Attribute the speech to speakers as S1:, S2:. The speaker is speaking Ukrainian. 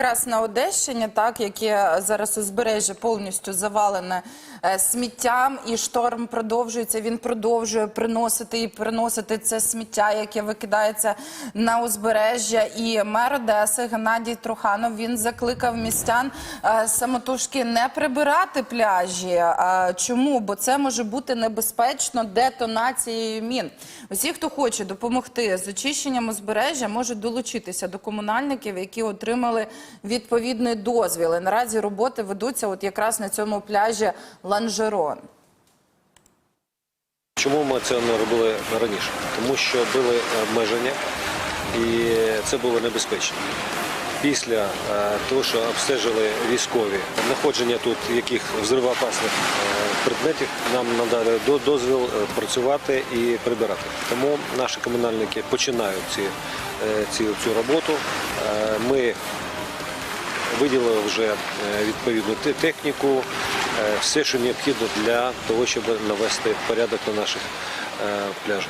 S1: Якраз на Одещині, так яке зараз узбережжя повністю завалене е, сміттям, і шторм продовжується. Він продовжує приносити і приносити це сміття, яке викидається на узбережжя. І мер Одеси Геннадій Труханов він закликав містян е, самотужки не прибирати пляжі. А чому? Бо це може бути небезпечно детонацією мін. Усі, хто хоче допомогти з очищенням узбережжя, можуть долучитися до комунальників, які отримали відповідний дозвіл. І наразі роботи ведуться от якраз на цьому пляжі Ланжерон.
S2: Чому ми це не робили раніше? Тому що були обмеження і це було небезпечно. Після е, того, що обстежили військові знаходження тут яких взривоопасних е, предметів, нам надали дозвіл е, працювати і прибирати. Тому наші комунальники починають ці, ці, цю роботу. Ми виділили вже е, відповідну техніку, е, все, що необхідно для того, щоб навести порядок на наших е, пляжах.